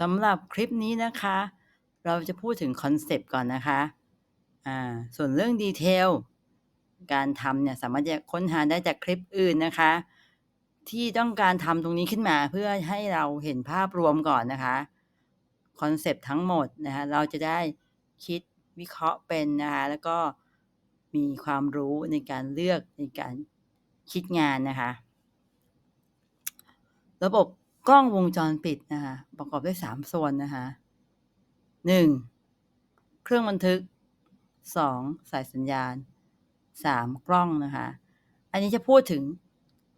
สำหรับคลิปนี้นะคะ เราจะพูดถึงคอนเซปต์ก่อนนะคะอ่าส่วนเรื่องดีเทลการทำเนี่ยสามารถจะค้นหาได้จากคลิปอื่นนะคะ ที่ต้องการทำตรงนี้ขึ้นมาเพื่อให้เราเห็นภาพรวมก่อนนะคะคอนเซปต์ทั้งหมดนะคะเราจะได้คิดวิเคราะห์เป็นนะคะแล้วก็มีความรู้ในการเลือกในการคิดงานนะคะ ระบบ กล้องวงจรปิดนะคะประกอบด้วย3ส่วนนะคะ 1. เครื่องบันทึก 2. สายสัญญาณ 3. กล้องนะคะ อันนี้จะพูดถึง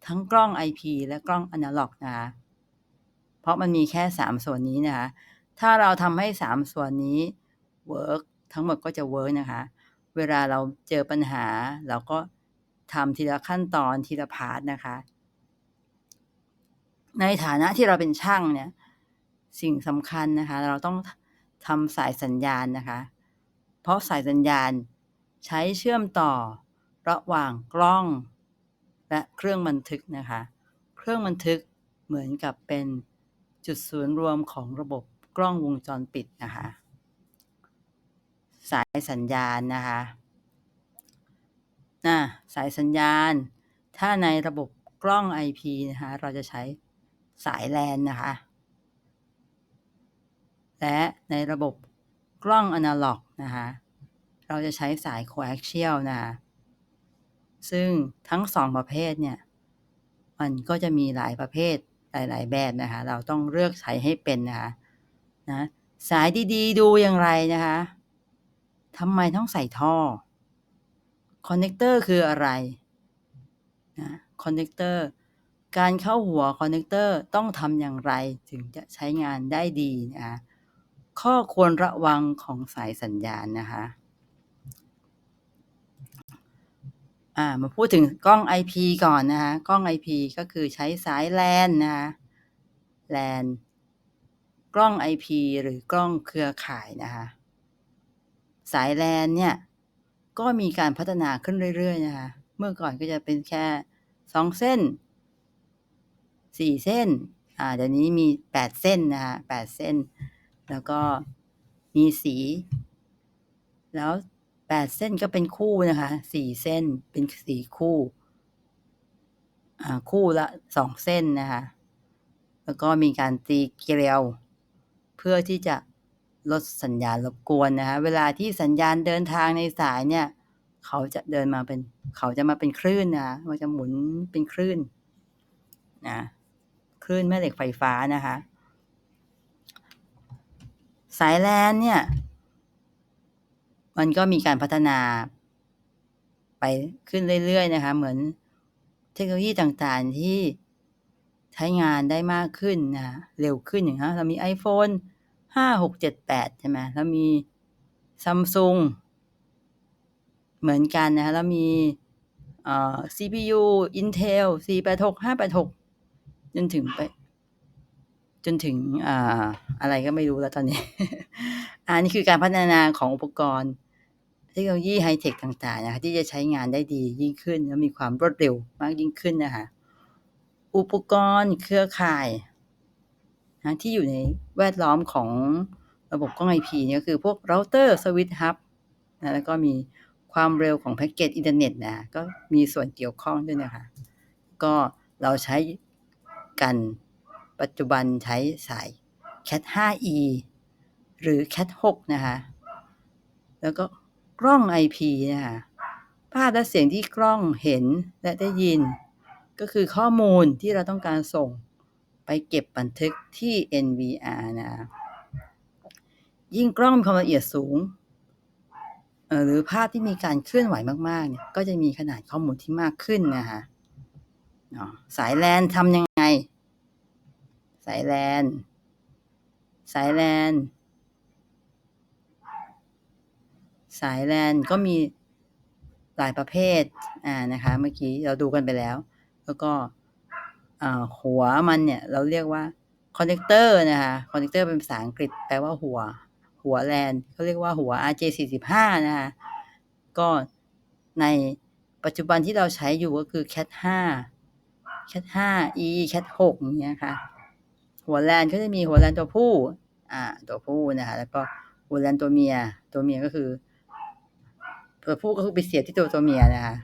ทั้งกล้อง IP และกล้องอนาล็อกนะคะเพราะมันมีแค่3ส่วนนี้นะคะ ถ้าเราทำให้3ส่วนนี้เวิร์กทั้งหมดก็จะเวิร์กนะคะ เวลาเราเจอปัญหาเราก็ทำทีละขั้นตอนทีละพาร์ทนะคะ ในฐานะที่เราเป็นช่างเนี่ย สิ่งสำคัญนะคะ เราต้องทำสายสัญญาณนะคะ เพราะสายสัญญาณใช้เชื่อมต่อระหว่างกล้อง และเครื่องบันทึกนะคะ เครื่องบันทึกเหมือนกับเป็นจุดศูนย์รวมของระบบกล้องวงจรปิดนะคะ สายสัญญาณนะคะนะสายสัญญาณ ถ้าในระบบกล้อง IP นะคะ เราจะใช้ สายแลนนะคะ และในระบบกล้องอนาล็อกนะคะ เราจะใช้สาย coaxial นะคะซึ่งทั้งสองประเภทเนี่ย มันก็จะมีหลายประเภทหลาย ๆ แบบนะคะ เราต้องเลือกใช้ให้เป็นนะคะนะสายดี ๆ ดูอย่างไรนะคะทำไมต้องใส่ท่อคอนเนคเตอร์คืออะไรนะคอนเนคเตอร์ การเข้าหัวคอนเนคเตอร์ต้องทำอย่างไรถึงจะใช้งานได้ดีนะคะข้อควรระวังของสายสัญญาณนะคะอ่ามาพูดถึงกล้อง IP ก่อนนะคะกล้อง IP ก็คือใช้สายแลนนะคะแลนกล้อง IP หรือกล้องเครือข่ายนะคะสายแลนเนี่ยก็มีการพัฒนาขึ้นเรื่อยๆนะคะเมื่อก่อนก็จะเป็นแค่สองเส้น สี่เส้น อ่าเดี๋ยวนี้มีแปดเส้นนะคะแปดเส้น แล้วก็มีสี แล้วแปดเส้นก็เป็นคู่นะคะสี่เส้นเป็นสีคู่ อ่าคู่ละสองเส้นนะคะแล้วก็มีการตีเกลียว เพื่อที่จะลดสัญญาณรบกวนนะคะเวลาที่สัญญาณเดินทางในสายเนี่ย เขาจะเดินมาเป็น เขาจะมาเป็นคลื่นนะมันจะหมุนเป็นคลื่นนะ คลื่นแม่เหล็กไฟฟ้านะคะ สายแลนเนี่ย มันก็มีการพัฒนาไปขึ้นเรื่อยๆนะคะ เหมือนเทคโนโลยีต่างๆที่ใช้งานได้มากขึ้นนะเร็วขึ้นอย่างนี้เรามี iPhone ห้าหกเจ็ดแปดใช่ไหมแล้วมีซัมซุงเหมือนกันนะคะแล้วมีเอ่อ CPU Intel 4 8 6 5 8 6 จนถึงไป จนถึงอ่าอะไรก็ไม่รู้แล้วตอนนี้ อันนี้คือการพัฒนาของอุปกรณ์ เทคโนโลยีไฮเทคต่างๆนะคะที่จะใช้งานได้ดียิ่งขึ้น และมีความรวดเร็วมากยิ่งขึ้นนะคะอุปกรณ์เครือข่ายนะที่อยู่ในแวดล้อมของระบบกล้อง IP เนี่ยก็คือพวกเราเตอร์สวิตช์ฮับนะแล้วก็มีความเร็วของแพ็กเกจอินเทอร์เน็ตนะก็มีส่วนเกี่ยวข้องด้วยนะคะ ก็เราใช้ กัน ปัจจุบันใช้สาย Cat 5e หรือ Cat 6นะคะแล้วก็กล้อง IP นะคะภาพและเสียงที่กล้องเห็นและได้ยิน ก็คือข้อมูลที่เราต้องการส่งไปเก็บบันทึกที่ NVR นะยิ่งกล้องมีความละเอียดสูง หรือภาพที่มีการเคลื่อนไหวมากๆเนี่ยก็จะมีขนาดข้อมูลที่มากขึ้นนะคะสายแลนทำยังไง สายแลน สายแลน สายแลนก็มีหลายประเภท อ่า นะคะ เมื่อกี้เราดูกันไปแล้ว แล้วก็หัวมันเนี่ย เราเรียกว่าคอนเนคเตอร์นะคะ คอนเนคเตอร์เป็นภาษาอังกฤษแปลว่าหัว หัวแลนเขาเรียกว่าหัว RJ45 นะคะ ก็ในปัจจุบันที่เราใช้อยู่ก็คือ Cat 5 Cat 5 E Cat 6อย่างเงี้ยค่ะ หัวแลนก็จะมีหัวแลนตัวผู้ อ่า ตัวผู้นะคะ แล้วก็ Woodland ตัวเมีย ตัวเมียก็คือ ตัวผู้ก็คือไปเสียบที่ตัวตัวเมียนะคะ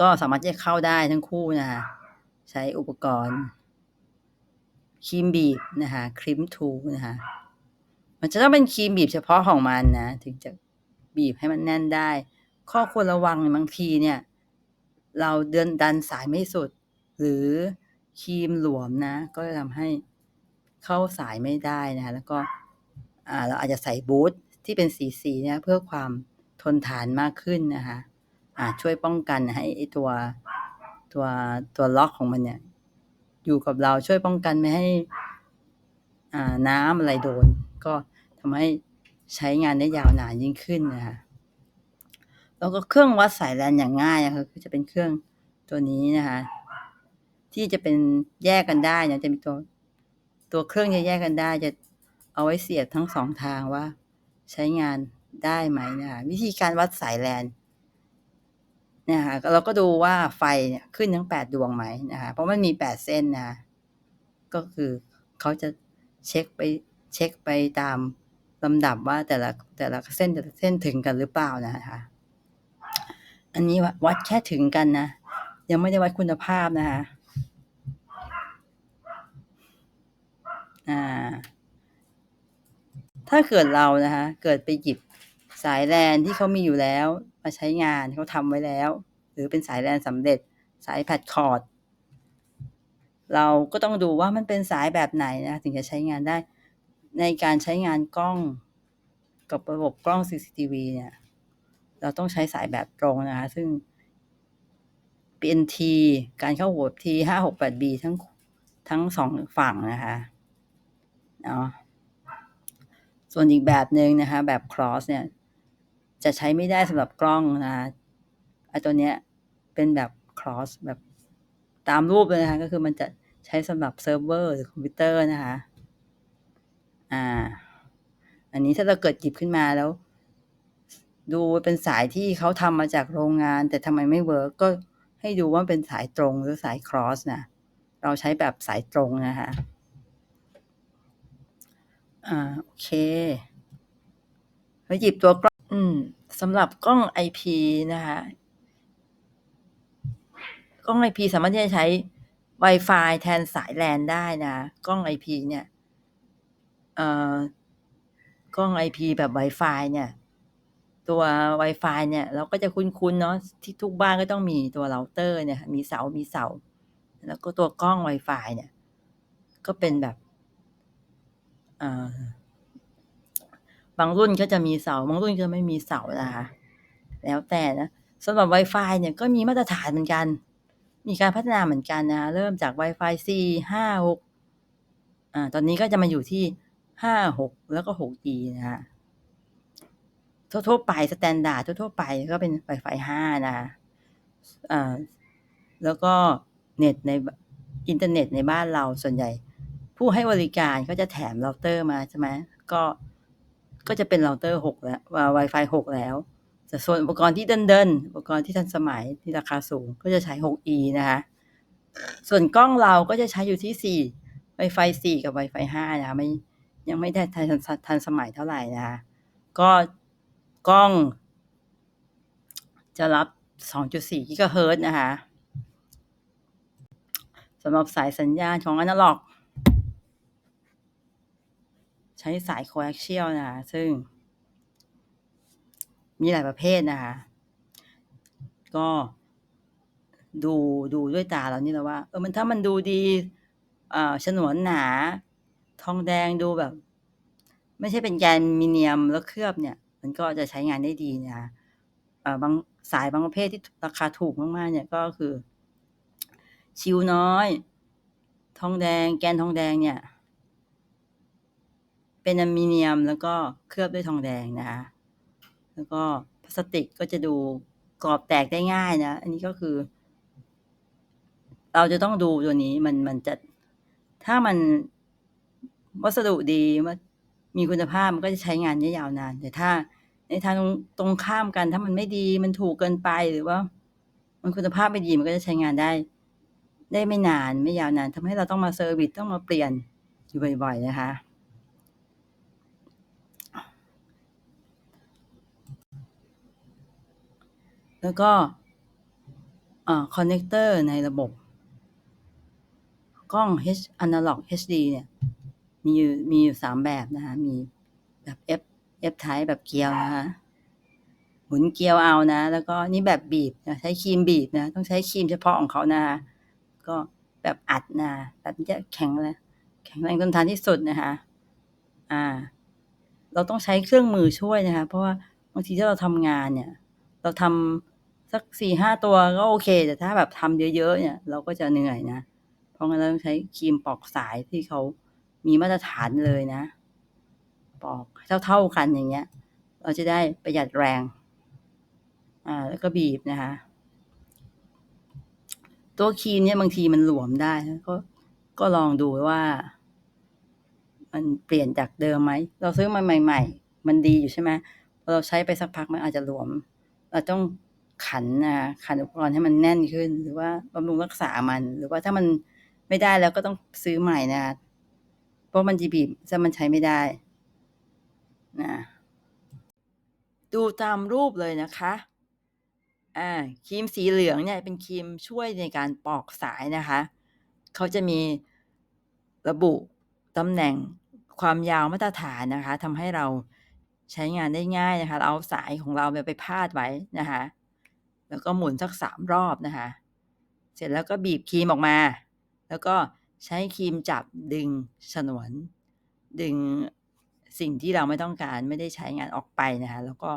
ก็สามารถที่จะเข้าได้ทั้งคู่นะคะใช้อุปกรณ์ครีมบีบนะคะ Crimp Tool นะคะมันจะต้องเป็นครีมบีบเฉพาะของมันนะ ถึงจะบีบให้มันแน่นได้ ข้อควรระวังบางทีเนี่ย เราเดินดันสายไม่สุด หรือ ครีมหลวมนะ ก็จะทำให้เข้าสายไม่ได้นะคะแล้วก็เราอาจจะใส่บูตที่เป็นสีๆเนี่ยเพื่อความทนทานมากขึ้นนะคะช่วยป้องกันให้ไอตัวตัวตัวล็อกของมันเนี่ย อยู่กับเราช่วยป้องกันไม่ให้น้ำอะไรโดน ก็ทำให้ใช้งานได้ยาวนานยิ่งขึ้นนะคะแล้วก็เครื่องวัดสายแลนอย่างง่ายนะคะก็จะเป็นเครื่องตัวนี้นะคะ ที่จะเป็นแยกกันได้เนี่ยจะมีตัวตัวเครื่องจะแยกกันได้ จะเอาไว้เสียบทั้ง2ทางว่า ใช้งานได้ไหมนะคะวิธีการวัดสายแลนเนี่ยค่ะเราก็ดูว่าไฟเนี่ยขึ้นทั้ง8ดดวงไหมนะคะเพราะมันมี8เส้นนะก็คือเขาจะเช็กไปเช็กไปตามลำดับว่าแต่ละแต่ละเส้นแต่ละเส้นถึงกันหรือเปล่านะคะอันนี้วัดแค่ถึงกันนะยังไม่ได้วัดคุณภาพนะคะ อ่า ถ้าเกิดเรานะคะ เกิดไปหยิบสายแลนที่เขามีอยู่แล้ว มาใช้งานเขาทำไว้แล้ว หรือเป็นสายแลนสำเร็จ สาย Padcord เราก็ต้องดูว่ามันเป็นสายแบบไหนนะ ถึงจะใช้งานได้ ในการใช้งานกล้องกับระบบกล้อง CCTV เนี่ย เราต้องใช้สายแบบตรงนะคะ ซึ่งเป็น T การเข้าหัว T568B ทั้งทั้ง2ฝั่งนะคะ เนาะส่วนอีกแบบหนึ่งนะคะแบบ Cross เนี่ยจะใช้ไม่ได้สำหรับกล้องนะคะไอ้ตัวเนี้ยเป็นแบบ Cross แบบตามรูปเลยนะคะก็คือมันจะใช้สำหรับเซิร์ฟเวอร์หรือคอมพิวเตอร์นะคะอ่าอันนี้ถ้าเราเกิดหยิบขึ้นมาแล้ว ดูเป็นสายที่เขาทำมาจากโรงงาน แต่ทำไมไม่เวิร์กก็ให้ดูว่าเป็นสายตรงหรือสาย Cross นะเราใช้แบบสายตรงนะคะ อ่าโอเค แล้วหยิบตัวกล้องอืมสำหรับกล้อง IP นะคะกล้อง IP สามารถที่จะใช้ไวไฟแทนสาย LAN ได้นะกล้อง IP เนี่ยเอ่อกล้อง IP แบบไวไฟเนี่ย ตัวไวไฟเนี่ย เราก็จะคุ้นๆเนาะที่ทุกบ้านก็ต้องมีตัวเราเตอร์เนี่ย มีเสา มีเสา แล้วก็ตัวกล้องไวไฟเนี่ย ก็เป็นแบบ บางรุ่นก็จะมีเสา บางรุ่นก็ไม่มีเสานะคะ แล้วแต่นะสำหรับไวไฟเนี่ยก็มีมาตรฐานเหมือนกัน มีการพัฒนาเหมือนกันนะคะเริ่มจากไวไฟ4 5 6อ่า ตอนนี้ก็จะมาอยู่ที่ 5 6 แล้วก็ 6E นะคะทั่วๆไปสแตนดาร์ดทั่วๆไปก็เป็นไวไฟ5นะคะอ่าแล้วก็เน็ตในอินเทอร์เน็ตในบ้านเราส่วนใหญ่ ผู้ให้บริการก็จะแถมเราเตอร์มาใช่ไหมก็ก็จะเป็นเราเตอร์6แล้ววาไวไฟ6แล้วแต่ส่วนอุปกรณ์ที่เดินๆอุปกรณ์ที่ทันสมัยที่ราคาสูงก็จะใช้ 6E นะคะส่วนกล้องเราก็จะใช้อยู่ที่4ไวไฟ4กับไวไฟ5นะคะไม่ยังไม่ได้ทันสทันสมัยเท่าไหร่นะคะก็กล้อง จะรับ 2.4กิกะเฮิรตซ์นะคะสำหรับสายสัญญาณของอนะล็อก ช้สาย Coaxial นะคะซึ่ง มีหลายประเภทนะคะ ก็ดูดูด้วยตาเรานี่แหละว่า เออมันถ้ามันดูดีอ่าฉนวนหนา ทองแดงดูแบบ ไม่ใช่เป็นแกนมีเนียมแล้วเคลือบเนี่ย มันก็จะใช้งานได้ดีนะคะอ่าบางสายบางประเภทที่ราคาถูกมากๆเนี่ยก็คือ ชิลน้อย ทองแดง แกนทองแดงเนี่ย เป็นอลูมิเนียมแล้วก็เคลือบด้วยทองแดงนะคะ แล้วก็พลาสติกก็จะดูกรอบแตกได้ง่ายนะ อันนี้ก็คือ เราจะต้องดูตัวนี้มันมันจะถ้ามันวัสดุดีมมีคุณภาพมันก็จะใช้งานได้ยาวนาน แต่ถ้าในทางตรงข้ามกันถ้ามันไม่ดีมันถูกเกินไปหรือว่า มันคุณภาพไม่ดีมันก็จะใช้งานได้ ได้ไม่นานไม่ยาวนานทำให้เราต้องมาเซอร์วิซต้องมาเปลี่ยนอยู่บ่อย ๆ นะคะ แล้วก็คอนเนกเตอร์ในระบบ กล้อง H Analog HD เนี่ย มีอยู่มีอยู่3แบบนะคะ มีแบบ F F type แบบเกลียวนะคะหมุนเกลียวเอานะ แล้วก็นี่แบบบีบนะใช้ครีมบีบนะ ต้องใช้ครีมเฉพาะของเขานะคะก็แบบอัดนะแบบจะแข็งแรงแข็งแรงทนทานที่สุดนะคะ อ่า เราต้องใช้เครื่องมือช่วยนะคะ เพราะว่าบางทีถ้าเราทำงานเนี่ย เราทำ สัก4-5ตัวก็โอเค แต่ถ้าแบบทำเยอะ ๆ เนี่ย เราก็จะเหนื่อยนะ เพราะงั้นเราต้องใช้ครีมปอกสายที่เขามีมาตรฐานเลยนะ ปอกเท่าๆกันอย่างเงี้ย เราจะได้ประหยัดแรง อ่า แล้วก็บีบนะคะ ตัวครีมเนี่ยบางทีมันหลวมได้ก็ก็ลองดูว่า มันเปลี่ยนจากเดิมไหม เราซื้อมาใหม่ ๆ มันดีอยู่ใช่ไหมเราใช้ไปสักพักมันอาจจะหลวม เราต้อง ขันนะคะขันอุปกรณ์ให้มันแน่นขึ้น หรือว่าบำรุงรักษามัน หรือว่าถ้ามันไม่ได้แล้วก็ต้องซื้อใหม่นะ เพราะมันจะบีบถ้ามันใช้ไม่ได้นะดูตามรูปเลยนะคะอ่าครีมสีเหลืองเนี่ยเป็นครีมช่วยในการปอกสายนะคะ เขาจะมีระบุตำแหน่งความยาวมาตรฐานนะคะทำให้เราใช้งานได้ง่ายนะคะ เราเอาสายของเราไปพาดไว้นะคะ แล้วก็หมุนสัก3รอบนะคะ เสร็จแล้วก็บีบครีมออกมา แล้วก็ใช้ครีมจับดึงฉนวน ดึงสิ่งที่เราไม่ต้องการไม่ได้ใช้งานออกไปนะคะ แล้วก็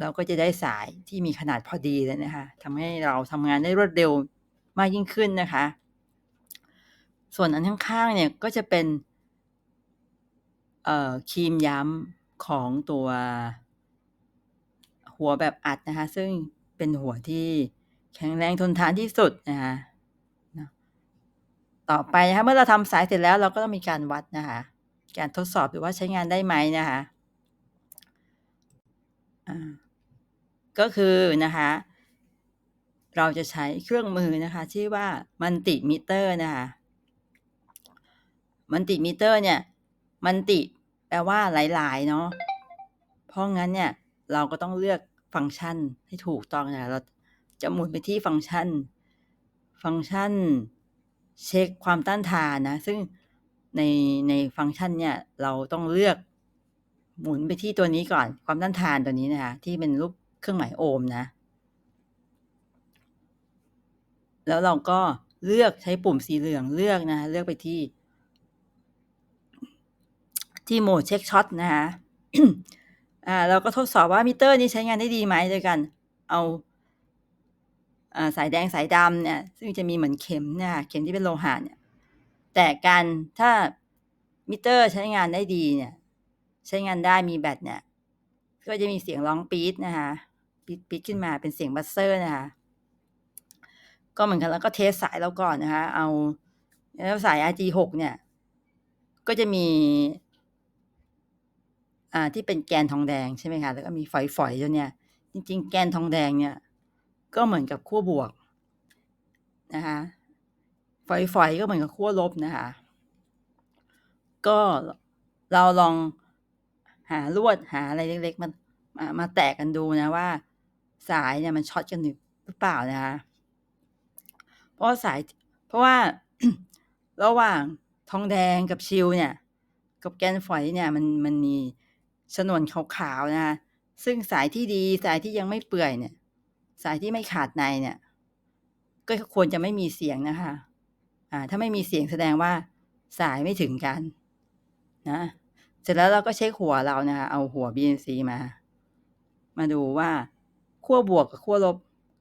เราก็จะได้สายที่มีขนาดพอดีเลยนะคะทำให้เราทำงานได้รวดเร็วมากยิ่งขึ้นนะคะ ส่วนอันข้างๆเนี่ยก็จะเป็นครีมย้ำของตัวหัวแบบอัดนะคะ ซึ่ง เป็นหัวที่แข็งแรงทนทานที่สุดนะคะต่อไปนะคะเมื่อเราทำสายเสร็จแล้วเราก็ต้องมีการวัดนะคะการทดสอบดูว่าใช้งานได้ไหมนะคะก็คือนะคะเราจะใช้เครื่องมือนะคะชื่อว่า Multimeter นะคะ Multimeter เนี่ย Multi แปลว่าหลายๆเนาะเพราะงั้นเนี่ยเราก็ต้องเลือก ฟังก์ชันให้ถูกต้องนะเราจะหมุนไปที่ฟังก์ชัน ฟังก์ชัน เช็กความต้านทานนะ ซึ่งในในฟังก์ชันเนี่ยเราต้องเลือกหมุนไปที่ตัวนี้ก่อน ความต้านทานตัวนี้นะคะที่เป็นรูปเครื่องหมายโอห์มนะ แล้วเราก็เลือกใช้ปุ่มสีเหลืองเลือกนะคะเลือกไปที่ ที่โหมดเช็กช็อตนะคะ อ่าเราก็ทดสอบว่ามิเตอร์นี้ใช้งานได้ดีไหมโดยการเอาอ่าสายแดงสายดำเนี่ยซึ่งจะมีเหมือนเข็มเนี่ยเข็มที่เป็นโลหะเนี่ยแตะกันถ้ามิเตอร์ใช้งานได้ดีเนี่ยใช้งานได้มีแบตเนี่ยก็จะมีเสียงร้องปี๊ดนะคะปี๊ดๆขึ้นมาเป็นเสียง Buzzer นะคะก็เหมือนกันแล้วก็เทสสายเราก่อนนะคะเอาแล้วสาย RG6 เนี่ยก็จะมี อ่าที่เป็นแกนทองแดงใช่ไหมคะแล้วก็มีฝอยๆตัวเนี้ยจริง ๆ แกนทองแดงเนี่ย ก็เหมือนกับขั้วบวกนะคะฝอยๆก็เหมือนกับขั้วลบนะคะก็เราลองหาลวดหาอะไรเล็กๆมามามาแตะกันดูนะว่า สายเนี่ยมันช็อตกันหรือเปล่านะคะเพราะว่าสายเพราะว่าระหว่างทองแดงกับชิลเนี่ย กับแกนฝอยเนี่ยมันมันมี ฉนวนขาวๆนะคะซึ่งสายที่ดีสายที่ยังไม่เปื่อยเนี่ย สายที่ไม่ขาดในเนี่ย ก็ควรจะไม่มีเสียงนะคะ อ่า ถ้าไม่มีเสียงแสดงว่าสายไม่ถึงกัน นะเสร็จแล้วเราก็เช็กหัวเรานะคะ เอาหัว BNC มา มาดูว่าขั้วบวกกับขั้วลบ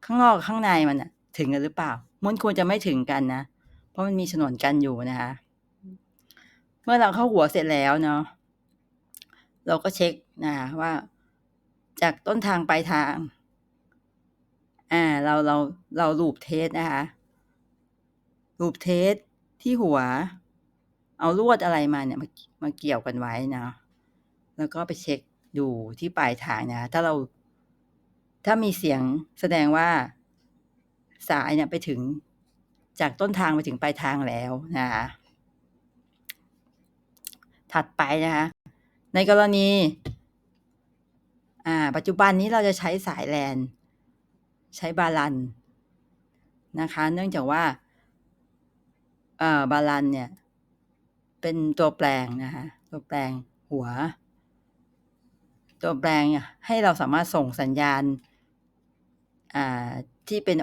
ข้างนอกกับข้างในมันน่ะถึงกันหรือเปล่า มันควรจะไม่ถึงกันนะ เพราะมันมีฉนวนกันอยู่นะคะ เมื่อเราเข้าหัวเสร็จแล้วเนาะ เราก็เช็กนะคะว่าจากต้นทางปลายทาง อ่า เราเราเราลูปเทสนะคะ ลูปเทสที่หัว เอาลวดอะไรมาเนี่ยมามาเกี่ยวกันไว้นะ แล้วก็ไปเช็กดูที่ปลายทางนะ ถ้าเรา ถ้ามีเสียงแสดงว่าสายเนี่ยไปถึงจากต้นทางไปถึงปลายทางแล้วนะคะ ถัดไปนะคะ ในกรณีอ่าปัจจุบันนี้เราจะใช้สาย LAN ใช้บาลันนะคะ เนื่องจากว่าเอ่อบาลันเนี่ย เป็นตัวแปลงนะคะตัวแปลงหัว ตัวแปลงให้เราสามารถส่งสัญญาณอ่าที่เป็น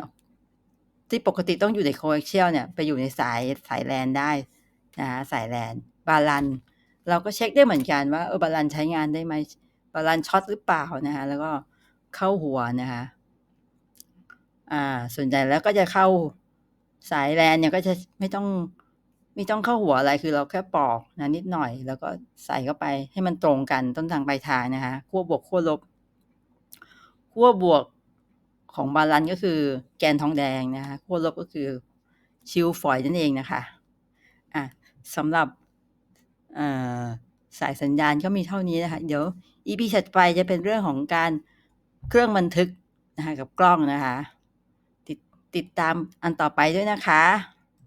ที่ปกติต้องอยู่ใน coaxial เนี่ย ไปอยู่ในสายสาย LAN ได้นะคะสาย LAN บาลัน เราก็เช็กได้เหมือนกันว่าเออบาลันซ์ใช้งานได้ไหมบาลันซ์ช็อตหรือเปล่านะคะแล้วก็เข้าหัวนะคะอ่าส่วนใหญ่แล้วก็จะเข้าสาย LAN เนี่ยก็จะไม่ต้องไม่ต้องเข้าหัวอะไรคือเราแค่ปอกนะนิดหน่อย แล้วก็ใส่เข้าไปให้มันตรงกันต้นทางปลายทางนะคะขั้วบวกขั้วลบขั้วบวกของบาลันซ์ก็คือแกนทองแดงนะคะขั้วลบก็คือชิลฟอยนั่นเองนะคะอ่าสำหรับ อ่อสายสัญญาณก็มีเท่านี้นะคะ เดี๋ยว EP ถัดไปจะเป็นเรื่องของการเครื่องบันทึกนะคะกับกล้องนะคะ ติดติดตามอันต่อไปด้วยนะคะ